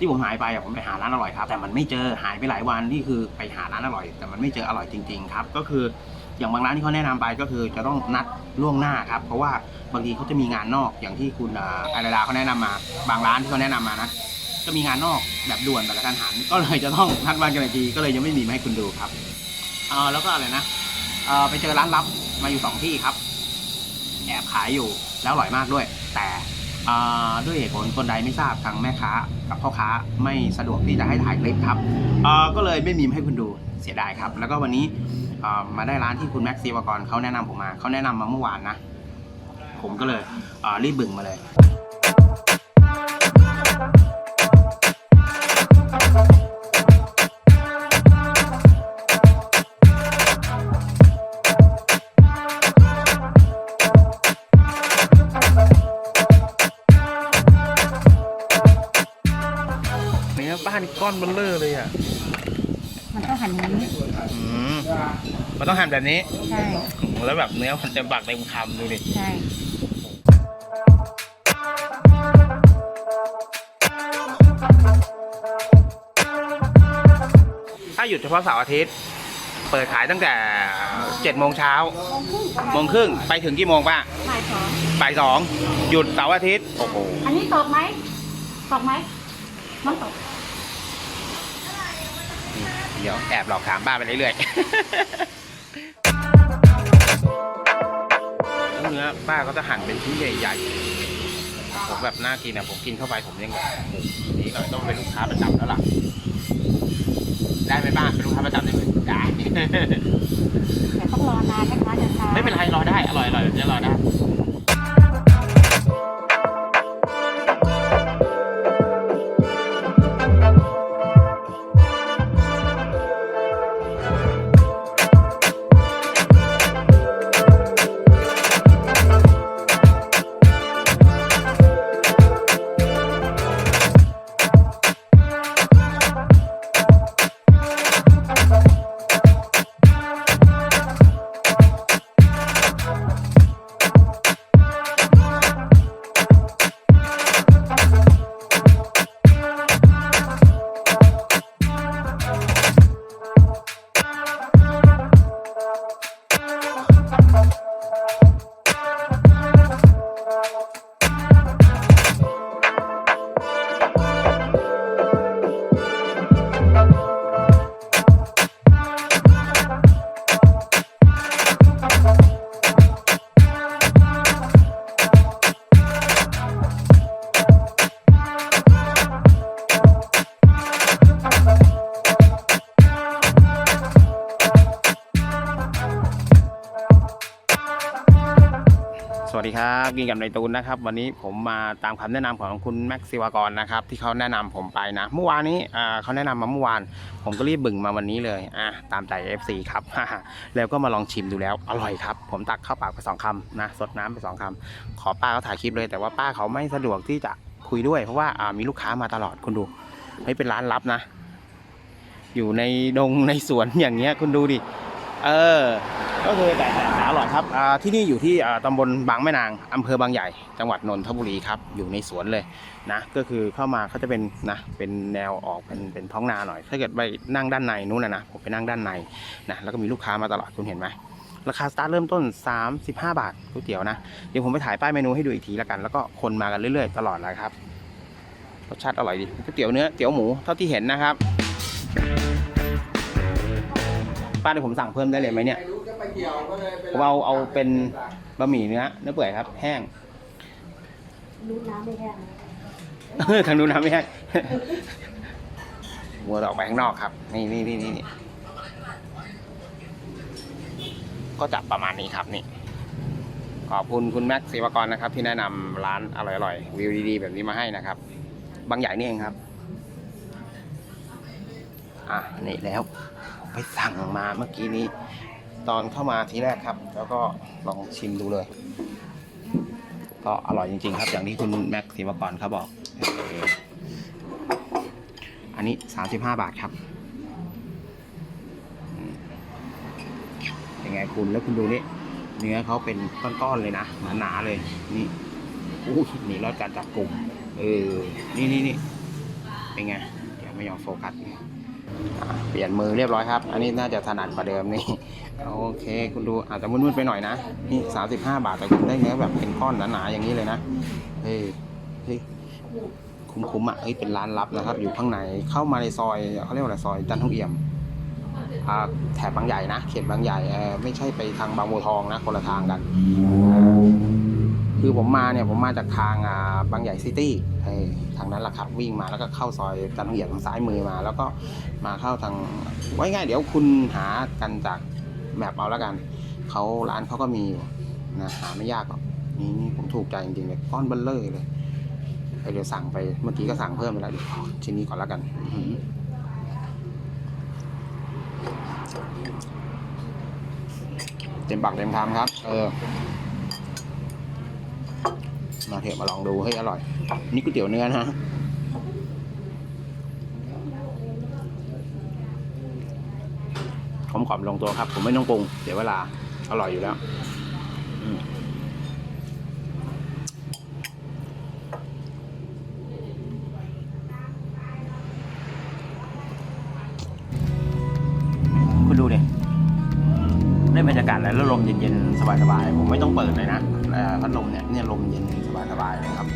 ที่ผมหายไปอะผมไปหาร้านอร่อยครับ แต่มันไม่เจอหายไปหลายวันนี่คือไปหาร้านอร่อย แต่มันไม่เจออร่อยจริง ๆ ครับ ก็คืออย่างบางร้านที่เขาแนะนำไปก็คือจะต้องนัดล่วงหน้าครับ เพราะว่าบางทีเขาจะมีงานนอกอย่างที่คุณอาอราดาเขาแนะนำมา บางร้านที่เขาแนะนำมานะจะมีงานนอกแบบด่วนแบบกระทันหัน ก็เลยจะต้องนัดวันกันอีกทีก็เลยยังไม่มีมาให้คุณดูครับเออแล้วก็อะไรนะเออไปเจอร้านลับมาอยู่สองที่ครับ แอบขายอยู่แล้วอร่อยมากด้วย แต่ ด้วยเหตุผลคนใดไม่ทราบทางแม่ค้ากับพ่อค้าไม่สะดวกที่จะให้ถ่ายคลิปครับก็เลยไม่มีมให้คุณดูเสียดายครับ แล้วก็วันนี้มาได้ร้านที่คุณแม็กซ์ซีวากรเขาแนะนำผมมาเขาแนะนำมาเมื่อวานนะ ผมก็เลยรีบบึ่งมาเลย เนื้อบ้านก้อนเบลเลอร์เลยอะมันต้องหั่นอย่างนี้อืมมันต้องหั่นแบบนี้ ใช่แล้วแบบเนื้อมันจะบักเต็มคำดูดิใช่ถ้าหยุดเฉพาะเสาร์อาทิตย์ เปิดขายตั้งแต่เจ็ดโมงเช้าโมงครึ่งโมงครึ่งไปถึงกี่โมงป้าบ่ายสองบ่ายสองหยุดเสาร์อาทิตย์โอ้โหอันนี้ตกไหมตกไหมมันตกเดี๋ยวแอบหลอกถามป้าไปเรื่อยๆเนื้อป้าก็จะหั่นเป็นชิ้นใหญ่ๆ ผมแบบน่ากินอะผมกินเข้าไปผมยังแบบโอ้โหทีนี้เราต้องเป็นลูกค้าประจำแล้วล่ะ ได้ไหมป้าเป็นลูกค้าประจำได้ไหมได้แต่ต้องรอนานนะคะจะช้าไม่เป็นไรรอได้อร่อยอร่อยแบบนี้รอได้ กินกับในตูนนะครับ วันนี้ผมมาตามคำแนะนำของคุณแม็กซิวากรนะครับ ที่เขาแนะนำผมไปนะ เมื่อวานนี้เขาแนะนำมาเมื่อวาน ผมก็รีบบึ่งมาวันนี้เลยอะตามใจ FC ครับ แล้วก็มาลองชิมดูแล้วอร่อยครับ ผมตักเข้าปากไปสองคำนะสดน้ำไปสองคำขอป้าเขาถ่ายคลิปเลยแต่ว่าป้าเขาไม่สะดวกที่จะคุยด้วยเพราะว่าอ่ามีลูกค้ามาตลอดคุณดูไม่เป็นร้านลับนะ อยู่ในดงในสวนอย่างเงี้ยคุณดูดิเออ ก็คือแต่แต่แต่อร่อยครับที่นี่อยู่ที่อ่าตำบลบางแม่นางอำเภอบางใหญ่ จังหวัดนนทบุรีครับอยู่ในสวนเลยนะก็คือเข้ามาเขาจะเป็นนะเป็นแนวออกเป็นเป็นท้องนาหน่อย ถ้าเกิดไปนั่งด้านในนู้นนะนะผมไปนั่งด้านในนะแล้วก็มีลูกค้ามาตลอดคุณเห็นไหมราคาสตาร์ทเริ่มต้น 35 บาทก๋วยเตี๋ยวนะเดี๋ยวผมไปถ่ายป้ายเมนูให้ดูอีกทีแล้วกันแล้วก็คนมากันเรื่อยๆ ตลอดเลยครับรสชาติอร่อยดีก๋วยเตี๋ยวเนื้อเตี๋ยวหมูเท่าที่เห็นนะครับป้าเดี๋ยวผมสั่งเพิ่มได้เลยไหมเนี่ย ผมเอาเอาเป็นบะหมี่เนื้อเนื้อเปื่อยครับ แห้งรู้น้ำไม่แห้งนะทางนู้นนะไม่ใช่วัวออกไปข้างนอกครับนี่นี่นี่นี่นี่ก็จะประมาณนี้ครับนี่ ขอบคุณคุณแม็กซ์ศิวกรนะครับ ที่แนะนำร้านอร่อยๆวิวดีๆ แบบนี้มาให้นะครับ บางใหญ่นี่เองครับ อะนี่แล้วผมไปสั่งมาเมื่อกี้นี้ ตอนเข้ามาทีแรกครับ แล้วก็ลองชิมดูเลย ก็อร่อยจริงๆครับ อย่างที่คุณแม็กซ์ศิวกรเขาบอกอออันนี้ 35 บาทครับยังไงคุณแล้วคุณดูนี่เนื้อเขาเป็นก้อนๆเลยนะหนาๆเลย นี่อู้ยนี่รอดการจับกลุ่มเออ นี่นี่นี่เป็นไงเดี๋ยวไม่ยอมโฟกัสอะ เปลี่ยนมือเรียบร้อยครับ อันนี้น่าจะถนัดกว่าเดิมนี่ โอเค คุณดูอาจจะมืดๆไปหน่อยนะ นี่35บห้าบาทแต่คุณได้เนื้อแบบเป็นก้อนหนาๆอย่างนี้เลยนะ เฮ้ยเฮ้ยคุ้มๆอะเฮ้ยเป็นร้านลับนะครับ อยู่ข้างในเข้ามาในซอยเขาเรียกว่าอะไรซอยจันทงเอี่ยมอ่าแถบบางใหญ่นะ เขตบางใหญ่เออไม่ใช่ไปทางบางบัวทองนะคนละทางกัน คือผมมาเนี่ยผมมาจากทางอ่าบางใหญ่ซิตี้ทางนั้นแหละครับวิ่งมาแล้วก็เข้าซอยจันทงเอี่ยมทางซ้ายมือมา แล้วก็มาเข้าทางไว้ง่ายเดี๋ยวคุณหากันจากแมปเอาแล้วกันเขาร้านเขาก็มีอยู่นะหาไม่ยากหรอกนี่นี่ผมถูกใจจริงๆเลยก้อนเบลเลอร์เลยเดี๋ยวสั่งไปเมื่อกี้ก็สั่งเพิ่มไปแล้วเดี๋ยวชิ้นนี้ก่อนแล้วกันเต็มปากเต็มคำครับ เออ มาเถอะมาลองดูให้อร่อย นี่ก๋วยเตี๋ยวเนื้อนะฮะขมขอมลงตัวครับ ผมไม่ต้องปรุงเดี๋ยวเวลา อร่อยอยู่แล้วากาศแล้วลมเย็นๆสบายๆผมไม่ต้องเปิดเลยนะเอ่พัดลมเนี่ยเนี่ยลมเย็นสบายๆนะครับ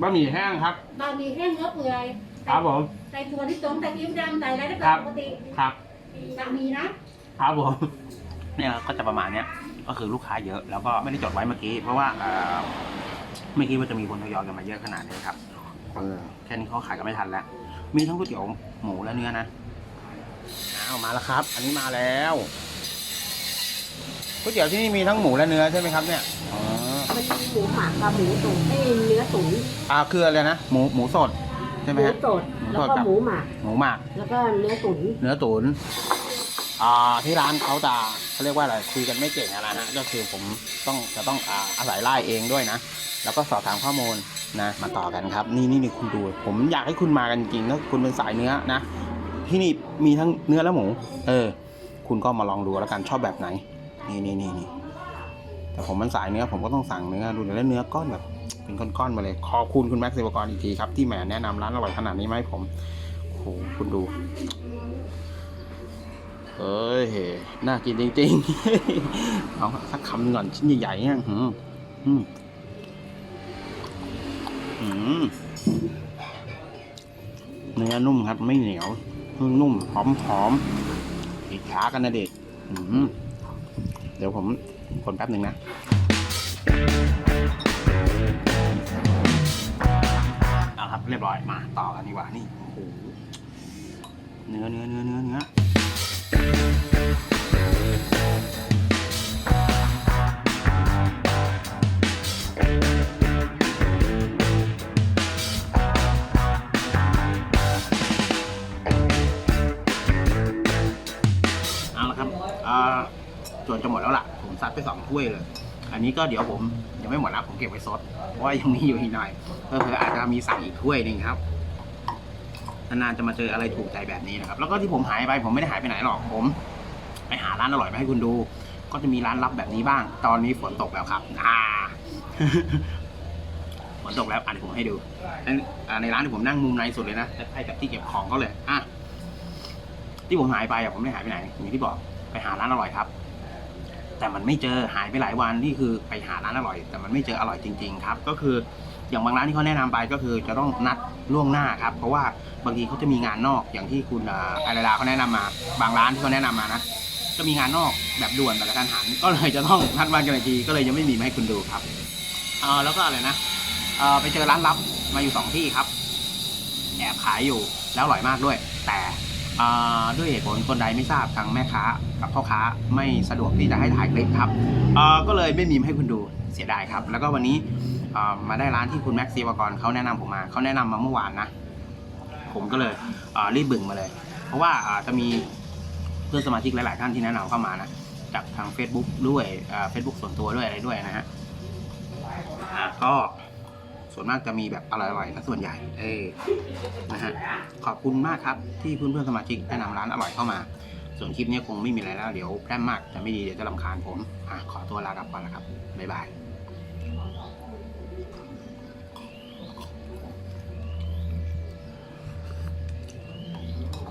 บะหมี่แห้งครับ บะหมี่แห้งเนื้อเปื่อยครับผม ใส่ถั่วที่ต้มใส่อิ๊วดำใส่อะไรได้ครับปกติครับบะหมี่นะครับผมเนี่ยก็จะประมาณเนี้ยก็คือลูกค้าเยอะแล้วก็ไม่ได้จดไว้เมื่อกี้ เพราะว่าเอ่อไม่คิดว่าจะมีคนทยอยกันมาเยอะขนาดนี้ครับเออแค่นี้เขาขายกันไม่ทันแล้ว มีทั้งก๋วยเตี๋ยวหมูและเนื้อนะอ้าวมาแล้วครับ อันนี้มาแล้วก๋วยเตี๋ยวที่นี่มีทั้งหมูและเนื้อใช่ไหมครับเนี่ยอ๋อมันมี หมูหมักกับหมูตุ๋นไม่เนื้อตุ๋นอ่าคืออะไรนะหมูหมูสดใช่ไหหมมูฮะ สดหมูแล้วสดก็กับ หมูหมักหมูหมักแล้วก็เนื้อตุ๋นเนื้อตุ๋นอ่าที่ร้านเขาจะเขาเรียกว่าอะไรคุยกันไม่เก่งอะไรนะก็คือผมต้องจะต้องอ่าอาศัยไล่เองด้วยนะ แล้วก็สอบถามข้อมูลนะมาต่อกันครับ นี่นี่นี่คุณดู ผมอยากให้คุณมากันจริงๆถ้าคุณเป็นสายเนื้อนะที่นี่มีทั้งเนื้อและหมู เออ คุณก็มาลองดูแล้วกันชอบแบบไหน นี่นี่นี่นี่ แต่ผมมันสายเนื้อผมก็ต้องสั่งเนื้อดูแล้วเนื้อก้อนแบบเป็นก้อนๆมาเลยขอบคุณคุณแม็กซ์เซวกรอีกทีครับที่แหมแนะนำร้านอร่อยขนาดนี้มาให้ผมโอ้โหคุณดูเอ้ยน่ากินจริงๆ เอาสักคำหนึ่งก่อนชิ้นใหญ่ๆเนี่ยอืมอืมอืมเนื้อนุ่มครับ ไม่เหนียว นุ่มหอมหอมๆอีกช้ากันนะเด็กเดี๋ยวผม คนแป๊บหนึ่งนะเอาครับเรียบร้อยมาต่อกันดีกว่านี่โอ้โหเนื้อเนื้อเนื้อเนื้อเนื้อ ไปสองถ้วยเลย อันนี้ก็เดี๋ยวผมยังไม่หมดนะผมเก็บไว้ซดเพราะว่ายังมีอยู่อีกหน่อยเพื่ออาจจะมีสั่งอีกถ้วยหนึ่งครับนานๆจะมาเจออะไรถูกใจแบบนี้นะครับ แล้วก็ที่ผมหายไปผมไม่ได้หายไปไหนหรอกผม ไปหาร้านอร่อยมาให้คุณดู ก็จะมีร้านลับแบบนี้บ้าง ตอนนี้ฝนตกแล้วครับ อ่าฝนตกแล้วอะเดี๋ยวผมให้ดูในในร้านที่ผมนั่งมุมในสุดเลยนะใกล้กับที่เก็บของเขาเลยอะที่ผมหายไปอะผมไม่ได้หายไปไหนอย่างที่บอกไปหาร้านอร่อยครับ แต่มันไม่เจอหายไปหลายวันนี่คือไปหาร้านอร่อย แต่มันไม่เจออร่อยจริง ๆ ครับ ก็คืออย่างบางร้านที่เขาแนะนำไปก็คือจะต้องนัดล่วงหน้าครับ เพราะว่าบางทีเขาจะมีงานนอกอย่างที่คุณอาอราดาเขาแนะนำมา บางร้านที่เขาแนะนำมานะจะมีงานนอกแบบด่วนแบบกระทันหัน ก็เลยจะต้องนัดวันกันอีกทีก็เลยยังไม่มีมาให้คุณดูครับเออแล้วก็อะไรนะเออไปเจอร้านลับมาอยู่สองที่ครับ แอบขายอยู่แล้วอร่อยมากด้วย แต่ ด้วยเหตุผลคนใดไม่ทราบทางแม่ค้ากับพ่อค้าไม่สะดวกที่จะให้ถ่ายคลิปครับก็เลยไม่มีมให้คุณดูเสียดายครับ แล้วก็วันนี้มาได้ร้านที่คุณแม็กซีวากรเขาแนะนำผมมาเขาแนะนำมาเมื่อวานนะ ผมก็เลยรีบบึ่งมาเลย เพราะว่าจะมีเพื่อนสมาชิกหลาย ๆ ท่านที่แนะนำเข้ามานะจากทาง Facebook ด้วยเฟซบุ๊กส่วนตัวด้วยอะไรด้วยนะฮะก็ ส่วนมากจะมีแบบอร่อยๆนะส่วนใหญ่ เออนะฮะขอบคุณมากครับที่เพื่อนๆสมาชิกแนะนำร้านอร่อยเข้ามา ส่วนคลิปนี้คงไม่มีอะไรแล้วเดี๋ยวแพร่มมากจะไม่ดีเดี๋ยวจะลำคาญผมอะขอตัวลากลับก่อนนะครับบ๊ายบาย